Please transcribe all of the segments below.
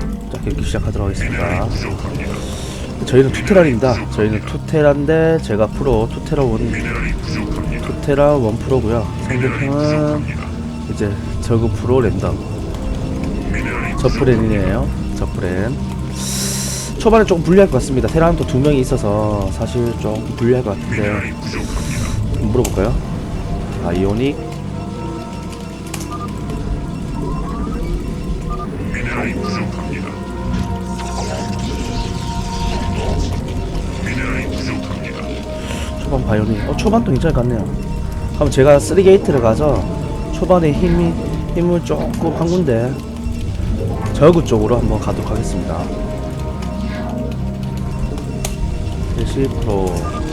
자, 경기 시작하도록 하겠습니다. 저희는 투테란입니다. 저희는 투테란데 제가 프로 투테라 원 투테라 원 프로고요. 상대편은 이제 저그 프로 랜덤 저프렌이에요. 저프렌. 초반에 조금 불리할 것 같습니다. 테란도 두 명이 있어서 사실 좀 불리할 것 같은데 한번 물어볼까요? 아 이오닉 바이오닉. 어 초반도 것 같네요. 그럼 제가 3게이트를 가서 초반에 힘이 힘을 조금 한 군데 저구 쪽으로 한번 가도록 하겠습니다. 70%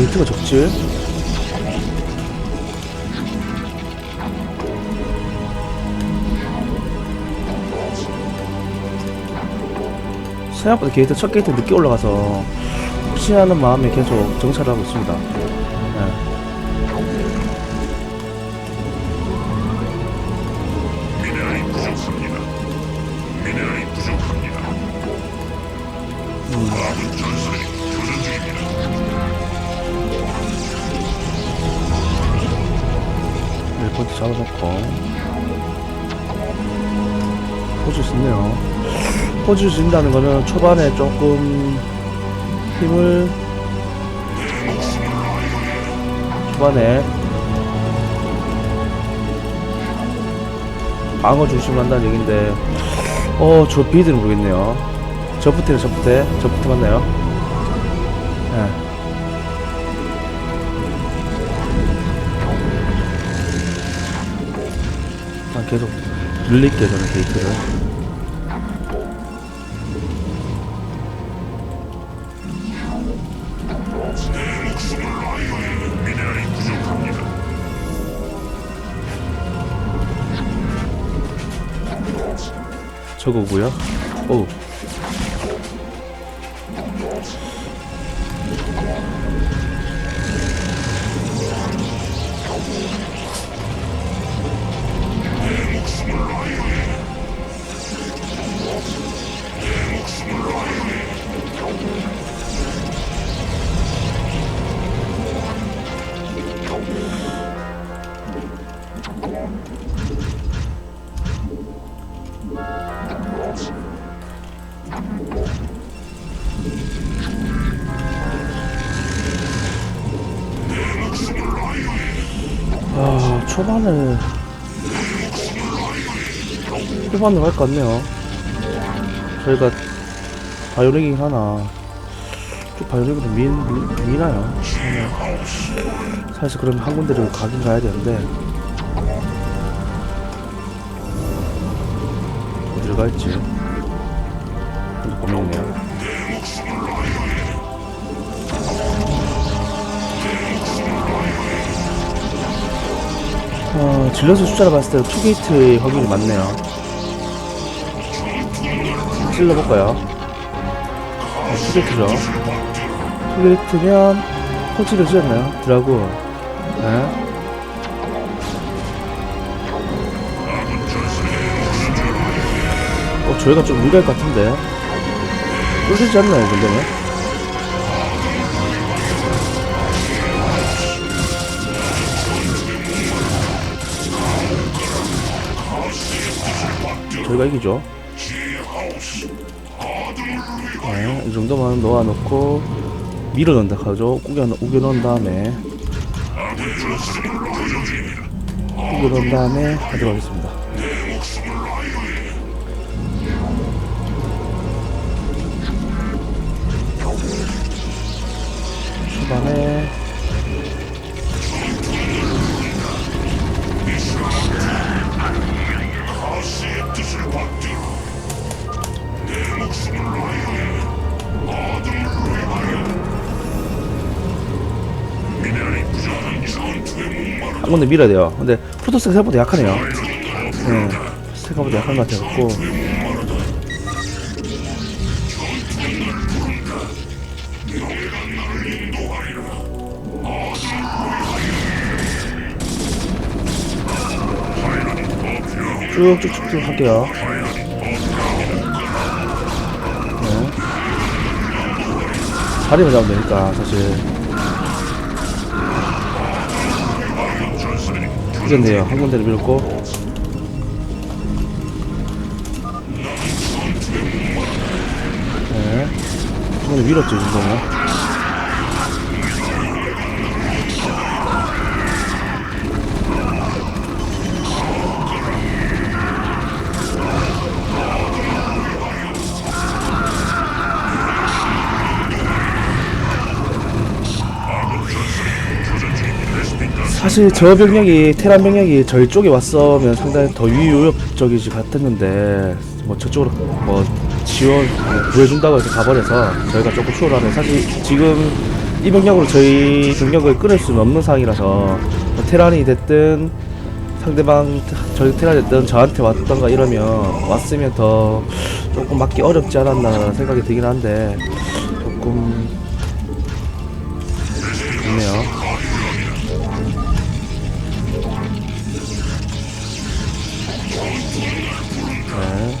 왜 게이트가 적지? 생각보다 게이트 첫 게이트 늦게 올라가서 혹시 하는 마음에 계속 정찰을 하고 있습니다. 네. 미 포인트 잡아놓고 포즈 쓰네요 포즈 쓴다는 거는 초반에 조금 힘을 초반에 방어 중심으로 한다는 얘긴데 어 저 비드는 모르겠네요 저프트네 저프트 저프트 맞나요? 예. 난 계속 게이트를 미네랄이 부족합니다. 저거고요 오 아, 초반에 후반으로 할 것 같네요. 저희가 바이오닉이 하나 좀 바이오닉으로 민, 민, 미나요. 네. 사실 그러면 한 군데를 가긴 가야 되는데 어디를 갈지 좀 고민이네요. 어, 질러서 숫자를 봤을 때 투게이트의 확률이 많네요. 찔러볼까요? 어, 투게이트죠. 투게이트면 호치를 찌었나요? 드라군. 네. 어, 저희가 좀 유리할 것 같은데. 뚫리지 않나요, 이정 저희가 이기죠. 네, 이 정도만 놓아놓고 밀어넣는다 하죠. 우겨, 우겨넣은 다음에 우겨넣은 다음에 하도록 하겠습니다. 초반에 오늘 밀어야 돼요. 근데 프로토스가 생각보다 약하네요. 네, 생각보다 약한 것 같아갖고. 쭉쭉쭉쭉 할게요. 네. 자리만 잡으면 되니까 사실 이겼네요. 한 군데를 밀었고 네. 이거는 밀었죠, 이 정도면. 사실 저 병력이 테란 병력이 저희 쪽에 왔으면 상당히 더 위협적이지 같았는데 뭐 저쪽으로 뭐 지원 뭐 구해준다고 해서 가버려서 저희가 조금 수월하네 사실 지금 이 병력으로 저희 병력을 끊을 수는 없는 상황이라서 뭐 테란이 됐든 상대방 저희 테란이 됐든 저한테 왔던가 이러면 왔으면 더 조금 맞기 어렵지 않았나 생각이 들긴 한데 조금 좋네요 네.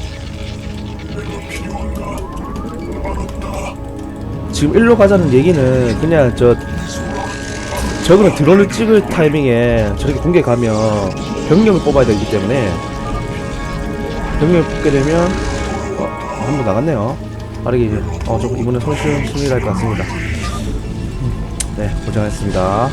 지금 일로 가자는 얘기는 그냥 저 저거는 드론을 찍을 타이밍에 저렇게 공개 가면 병력을 뽑아야 되기 때문에 병력을 뽑게 되면 어, 한번 나갔네요. 빠르게 어 조금 이번에 손실 승리할 것 같습니다. 음, 네 고생하셨습니다